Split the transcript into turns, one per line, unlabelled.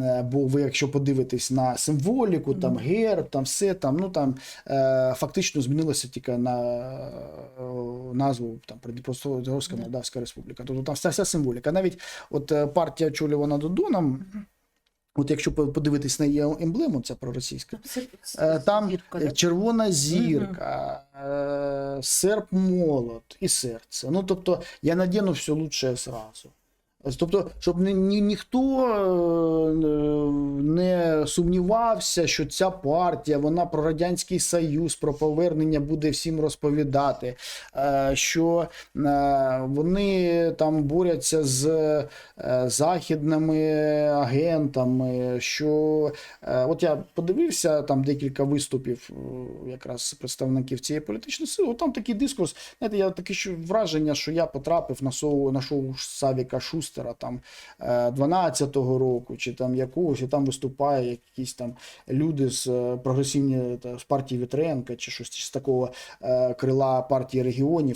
Е, Бо ви, якщо подивитесь на символіку, там герб, там все там, ну там е, фактично змінилося тільки на е, назву там Придніпровська Молдавська Республіка. Тобто там вся, вся символіка. Навіть от партія очолювана Додоном. От якщо подивитись на її емблему, ця проросійська, Там
Зірка,
червона зірка, серп молот і серце. Ну, тобто, я надіну все лучше сразу. Ось, Тобто, щоб ні, ні, ніхто сумнівався, що ця партія, вона про Радянський Союз, про повернення буде всім розповідати, е, що е, вони там борються з е, західними агентами. Що от я подивився там декілька виступів якраз представників цієї політичної сили. Там такий дискурс. Знаєте, я таке що враження, що я потрапив на шоу на шоу Савіка Шустера там е, 12-го року, чи там якогось, і там виступає якісь там люди з е, прогресивні та, з партії Вітренка, чи щось з такого е, крила партії регіонів.